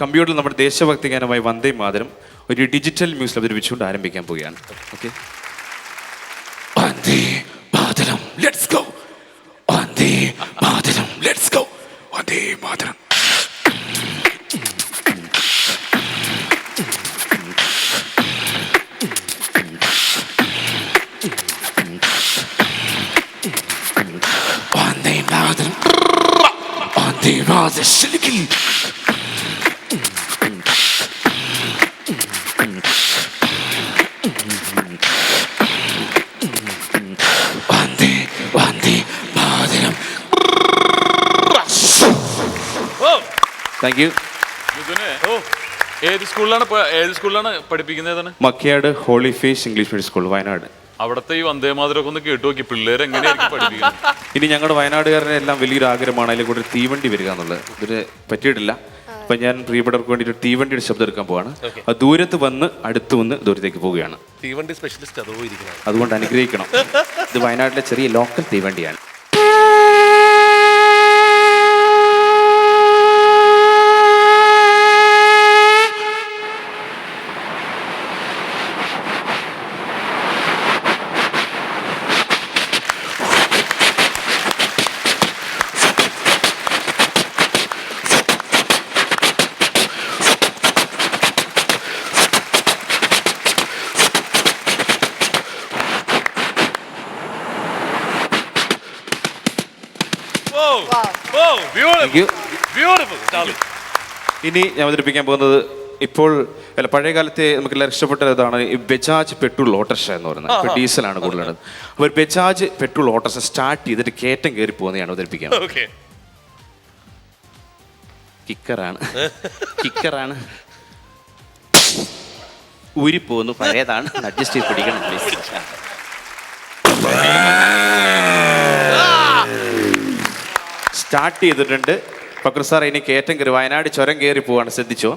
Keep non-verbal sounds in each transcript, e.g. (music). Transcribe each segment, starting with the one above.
കമ്പ്യൂട്ടറിൽ നമ്മുടെ ദേശഭക്തി ഗാനമായ വന്ദേ മാതരം ഒരു ഡിജിറ്റൽ മ്യൂസിൽ അവതരിപ്പിച്ചുകൊണ്ട് ആരംഭിക്കാൻ പോവുകയാണ്. Okay? Vande Mataram let's go Vande Mataram let's go Vande Mataram. Vande Mataram. Vande Mataram. ശരിക്കും താങ്ക് യു ഓ ഏത് സ്കൂളിലാണ് പ- ഏത് സ്കൂളിലാണ് പഠിപ്പിക്കുന്നത് ഏതാണ് Makkayad Holy Face English medium school Wayanad. അവിടുത്തെ ഈ വന്ദേ മാതരമൊക്കെ ഒന്ന് കേട്ടു നോക്കി പിള്ളേർ എങ്ങനെയായിരിക്കും (laughs) പഠിപ്പിക്കുന്നത്? ഇനി ഞങ്ങളുടെ വയനാടുകാരുടെ എല്ലാം വലിയൊരു ആഗ്രഹമാണ് അതിൽ കൂടെ ഒരു തീവണ്ടി വരിക എന്നുള്ളത്. ഇതിന് പറ്റിയിട്ടില്ല. അപ്പൊ ഞാൻ പ്രിയപ്പെട്ടവർക്ക് വേണ്ടി ഒരു തീവണ്ടിയുടെ ശബ്ദം എടുക്കാൻ പോവാണ്. അത് ദൂരത്ത് വന്ന് അടുത്ത് വന്ന് ദൂരത്തേക്ക് പോവുകയാണ്. തീവണ്ടി സ്പെഷ്യലിസ്റ്റ് അതോ അതുകൊണ്ട് അനുഗ്രഹിക്കണം. ഇത് വയനാട്ടിലെ ചെറിയ ലോക്കൽ തീവണ്ടിയാണ്. ഇനി ഞാൻ അവതരിപ്പിക്കാൻ പോകുന്നത് ഇപ്പോൾ അല്ല പഴയ കാലത്തെ നമുക്ക് എല്ലാവരും ഇഷ്ടപ്പെട്ട ഇതാണ് ഈ ബജാജ് പെട്രോൾ ഓട്ടോറിക്ഷ എന്ന് പറയുന്നത്. ഇപ്പോൾ ഡീസലാണ് കൂടുതലുള്ളത്. അപ്പോൾ ബജാജ് പെട്രോൾ ഓട്ടോറിക്ഷ സ്റ്റാർട്ട് ചെയ്തിട്ട് കയറ്റം കയറി പോകുന്നതാണ് അവതരിപ്പിക്കാൻ കിക്കറാണ് കിക്കറാണ് പോകുന്നു പഴയതാണ്. അഡ്ജസ്റ്റ് ചെയ്ത് പിടിക്കണം പ്ലീസ് സ്റ്റാർട്ട് ചെയ്തിട്ടുണ്ട്. ഫക്രു സാർ ഇനി കയറ്റം കയറി വയനാട് ചുരം കയറി പോവാണ്. ശ്രദ്ധിച്ചോ?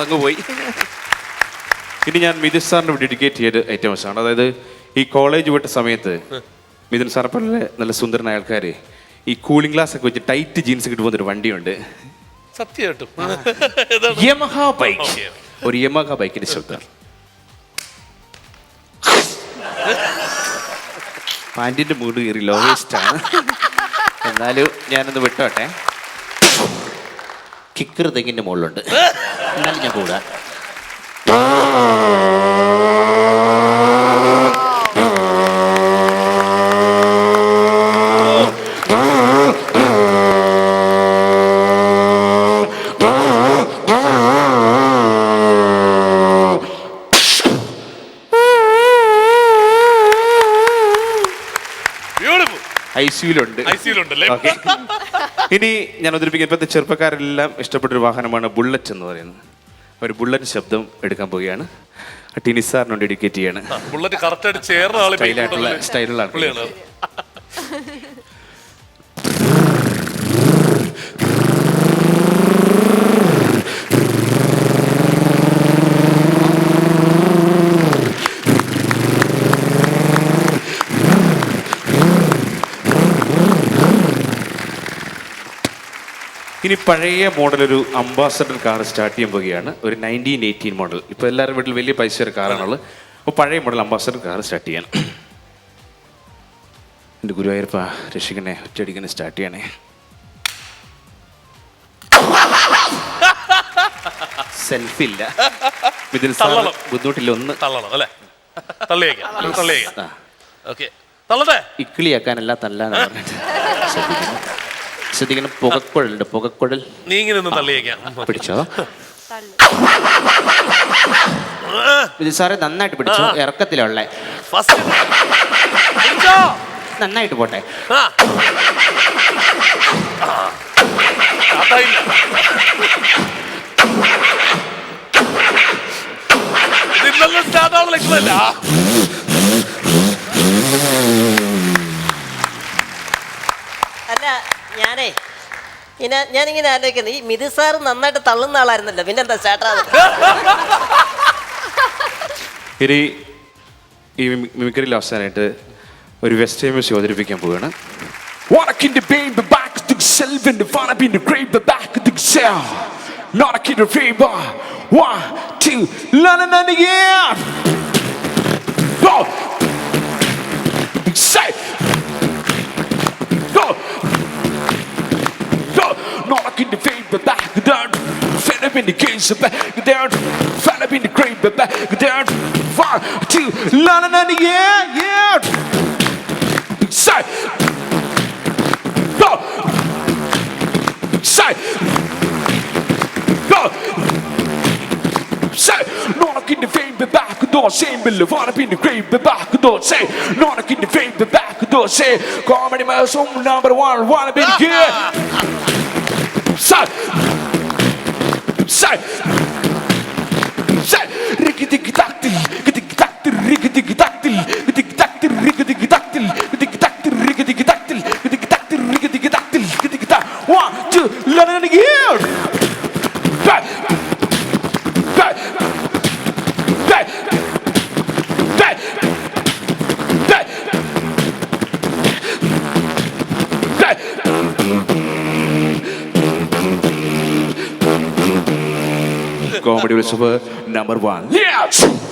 അങ്ങ് പോയി. ഇനി ഞാൻ മിഥുൻ സാറിന് ഡെഡിക്കേറ്റ് ചെയ്ത ഐറ്റംസ് ആണ്. അതായത് ഈ കോളേജ് വിട്ട സമയത്ത് മിഥുൻ സാർ പോലെ നല്ല സുന്ദരനായ ആൾക്കാർ ഈ കൂളിംഗ് ഗ്ലാസ് ഒക്കെ വെച്ച് ടൈറ്റ് ജീൻസ് പോകുന്ന ഒരു വണ്ടിയുണ്ട്. സത്യമായിട്ടും. Yamaha bike. ഒരു യമഹ ബൈക്കിന്റെ ശബ്ദം. പാന്റിന്റെ മൂട് കയറി ലോവേസ്റ്റ് ആണ്. എന്നാലും ഞാനൊന്ന് വിട്ടോട്ടെ. കിക്കർ തെങ്ങിന്റെ മുകളിലുണ്ട്. എന്നാലും ഞാൻ കൂടാ. ഐ സിയിലുണ്ട്. ഇനി ഞാൻ അവതരിപ്പിക്കുന്ന ഇപ്പോഴത്തെ ചെറുപ്പക്കാരെല്ലാം ഇഷ്ടപ്പെട്ട ഒരു വാഹനമാണ് ബുള്ളറ്റ് എന്ന് പറയുന്നത്. ഒരു ബുള്ളറ്റ് ശബ്ദം എടുക്കാൻ പോവുകയാണ്. ടിനി സാറിനോട് ഡെഡിക്കേറ്റ് ചെയ്യാണ്. ബുള്ളറ്റ് കറക്റ്റ് സ്റ്റൈലായിട്ടുള്ള സ്റ്റൈലുള്ള ഇനി പഴയ മോഡൽ ഒരു അംബാസഡർ കാർ സ്റ്റാർട്ട് ചെയ്യാൻ പോവുകയാണ്. ഒരു നയന്റീൻ എയ്റ്റീൻ മോഡൽ ഇപ്പോൾ എല്ലാവരും വീട്ടിൽ വലിയ പൈസ ഒരു കാറാണുള്ളത് അപ്പോൾ പഴയ മോഡൽ അംബാസഡർ കാർ സ്റ്റാർട്ട് ചെയ്യണം എന്റെ ഗുരുവായൂരപ്പ രക്ഷിക്കണേ ഒറ്റയടിക്കണേ സ്റ്റാർട്ട് ചെയ്യണേ. സെൽഫി ഇല്ല. ഇതിൽ. ബുദ്ധിമുട്ടില്ല ഒന്ന്. തള്ളണം അല്ലേ? തള്ളിയേക്കാം തള്ളിയേക്കാം. ആ, ഓക്കെ. തള്ളട്ടെ? ഇക്കിളിയാക്കാനല്ല തല്ലാന്ന് പറഞ്ഞിട്ട്. (laughs) ശ്രദ്ധിക്കണം. പുകക്കുഴലുണ്ട്. പുകക്കുഴൽ. നീ ഇങ്ങനെ ഒന്ന് തള്ളിയേക്കാം. പിടിച്ചോ. സാറേ നന്നായിട്ട് പിടിച്ചോ. ഇറക്കത്തിലുള്ള. ഫസ്റ്റ് നന്നായിട്ട് പോട്ടെ. സ്റ്റാർട്ട് ആവുന്ന ലക്ഷണമല്ല ഞാനേ ഇങ്ങനെ ഞാനിങ്ങനെ ആലോചിക്കുന്നത് ഈ മിഥു സാർ നന്നായിട്ട് തള്ളുന്ന ആളായിരുന്നല്ലോ. പിന്നെ എന്താ ചേട്ടാ ഇനി ഈ മിമിക്രിയിൽ അവസാനമായിട്ട് ഒരു വെസ്റ്റേൺ മ്യൂസിക് അവതരിപ്പിക്കാൻ പോവുകയാണ്. Walking the baby back to self and the fun up in the grave back to self Not a kid of favor. One, two, la la la yeah. there, fell up in the grave, back there, one, two, la la la, yeah, yeah. Side, go, side, go, side. Not in the vein, but back door, same bill, fall up in the grave, but back door, say, not in the vein, but back door, say, comedy, my song number one, wanna be good. Side, side. Comedy Utsav number one Yeah!